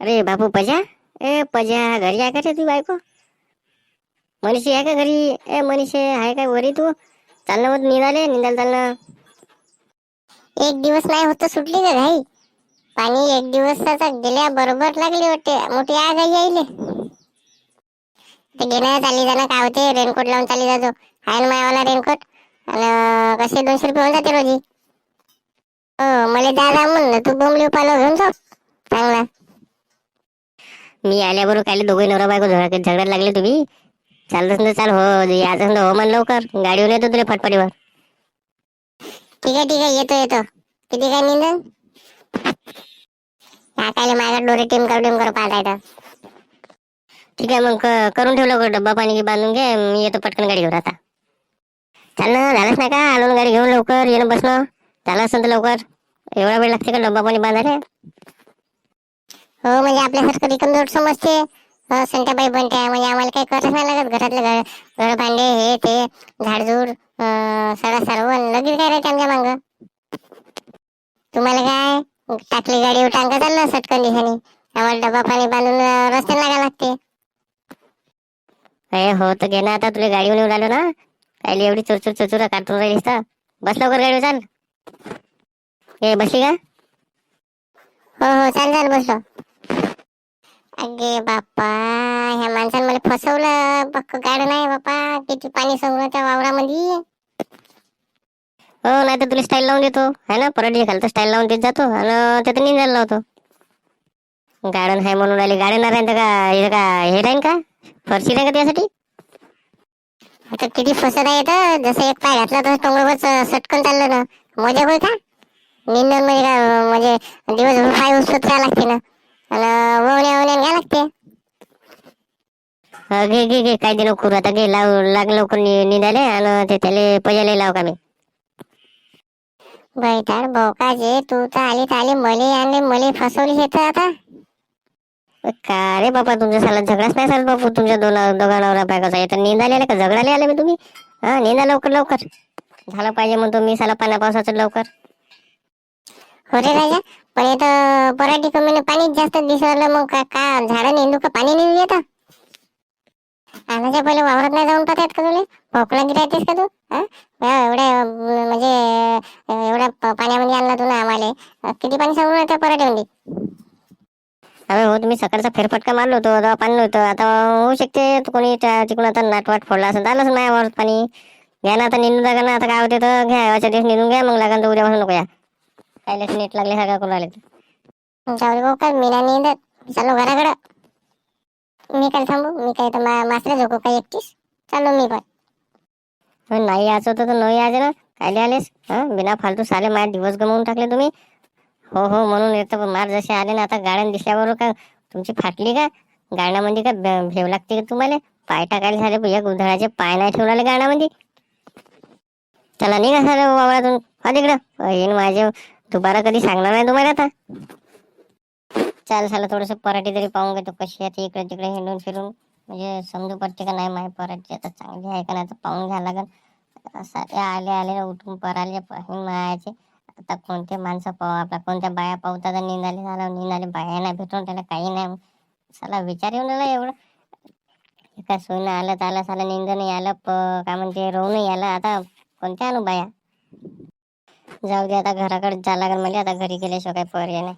अरे बापू पजा? ए पजा घरी आहे का रे तू बायको? मनीषी आहे का घरी? ए मनीषी आहे का वरी तू? चाललं मग निघाले निघाल चाललं एक दिवस नाही होत सुटली का घाई? पाणी एक दिवसाचा गेल्या बरोबर लागली वाटते. मोठी आग आई यायले. ते गेल्या चालली जाणं काय होते? रेनकोट लावून चालली जातो. हाय ना मायावाला रेनकोट आणि कसे दोनशे रुपये होऊन जाते रोजी. हो मला द्या म्हणलं तू बोंबली पालो घेऊन जाऊ चांगला. मी आल्याबरोबर काही दोघे नवरा बायको झगड झगडायला लागले तुम्ही? चालतच ना चाल. हो यायचं समजा हो मन लवकर. गाडीवर येतो तुला फटफटीवर. ठीक आहे ठीक आहे येतो येतो. किती काय निंदन? काकाले माझ्या डोरे टीम कर टीम कर पाहता येतं ठीक आहे मग करून ठेवलं का डब्बा पाणी बांधून घे. मी येतो पटकन गाडी घेऊन आता. चाल ना झालंच नाही का? आलो गाडी घेऊन लवकर. येणं बसणं झालं असेल तर लवकर. एवढा वेळ लागते का डब्बा पाणी बांधायला? हो म्हणजे आपल्यासारखं रिकमजोड समजते. हो संध्याबाई बनते म्हणजे आम्हाला काही करत नाही लागत घरातलं घर. घर भांडे हे ते झाडझूड सडा सर्व. लगेच काय राहते आमच्या मांग? तुम्हाला काय? टाकली गाडी टांगा चाललं सटकन दिशाने आम्हाला डबा पाणी बांधून रस्त्याला लागा लागते. अरे हो तर घे ना आता. तुला गाडीवर येऊन आलो ना. काय एवढी चुरचुर चुरचुर काढून राहिलीस तर. बस लवकर गाडीवर चाल. ए बसली का? हो हो चाल चाल बसलो. अगे बाप्पा ह्या माणसानं मला फसवलं. पक्क गाडं नाही बाप्पा. किती पाणी सगळं त्या वावरामध्ये. हो नाही तर तुला स्टाईल लावून देतो. है ना? परत खालतो स्टाईल लावून देत जातो. आणि त्यात निंदायला लावतो. गार्डन आहे म्हणून राहिले. गार्डन राहीन तर का हे का हे राहीन का? फरशी राहीन का त्यासाठी? आता किती फसत आहे तर जसं एक पाय घातला तर टोंगरवर सटकन चाललं ना. मजा होय का? निंदन म्हणजे का म्हणजे दिवसभर पाय उचलत राहावं लागते ना. ववण्या ववण्या घ्या लागते. घे घे घे काय दे नको करू आता घे लाव लाग लवकर नि- निंदायला आणि ते त्याला पजायला लाव का मी. बैठार बोकाजे तू तर आली तर आली. मले आणि मले फसवली तर आता. का रे बाबा तुमच्या साला झगडाच नाही चालत बापू? तुमच्या दोन दोघा नवरा बायकोचा येतं निंदायला आले का? झगडाले आले मी तुम्ही? हा निंदा लवकर लवकर. झालं पाहिजे म्हणतो मी साला पाण्या पावसाचं लवकर. हो रे? राजा पण इथं पराठी कमी पाणीच जास्त दिसलं मग का का झाडं नेंदू का पाणी नेऊ येतं? आणाच्या पहिले वावरात नाही जाऊन पाहतात का तुले? भोकला गिरायतेस का तू? हा? एवढ्या म्हणजे एवढ्या प- पाण्यामध्ये आणला तू ना आम्हाला. किती पाणी सांगून येतं पराठीमध्ये अरे हो तुम्ही सकाळचा फेरफटका मारलो होतो तेव्हा पाणी नव्हतं. आता होऊ शकते तो कोणी त्या- तिकडून आता नाटवाट फोडला असं झालं असं वावरात पाणी. घ्या ना आता निंदून जागा ना आता काय होते तर घ्या अशा दिवस निंदून घ्या मग लागेल तर उद्यापासून नको या. कायलाच नीट लागले सगळं करून आले जाऊ भाऊ काय मी नाही नेंदत. चाललो घराकडं. मी काय थांबू? मी काय तर मा मासला काय एकटीस चाललो मी पण. नाही यायचं होतं तर नाही यायचं ना. कायले आलेस? हा? बिना फालतू साले माझे दिवस गमावून टाकले तुम्ही. हो हो म्हणून येतं पण मार जसे आले ना आता गाड्यान दिसल्याबरोबर का तुमची फाटली का? गाण्यामध्ये का भेव लागते का तुम्हाला? पाय टाकायला झाले एक उधळाचे पाय नाही ठेवले गाण्यामध्ये. चला निघा झालं वावळातून हा तिकडं. येईन माझे तुम्हाला कधी सांगणार नाही तुम्हाला आता? चाल झालं थोडस पराठी तरी पाहून घेतो कशी आहे इकडे तिकडे हिंडून फिरून. म्हणजे समजू पडते का नाही माय पराठी आता चांगली आहे का नाही तर पाहून घ्यायला लागेल. सारे आले आले उठून पराले पाहून मायाचे. आता कोणते माणसं पाहू आपला कोणत्या बाया पाहतात आणि निंदाले झालं निंदाले बाया नाही भेटून त्याला काही नाही. साला विचार येऊन राहिला एवढं. एका सोनं आलं तर आलं साला निंदन आलं प काय म्हणते रोवून आलं आता कोणत्या आणू बाया? जाऊ दे आता घराकडे जा लागेल मला आता घरी गेल्याशिवाय काही पर्याय नाही.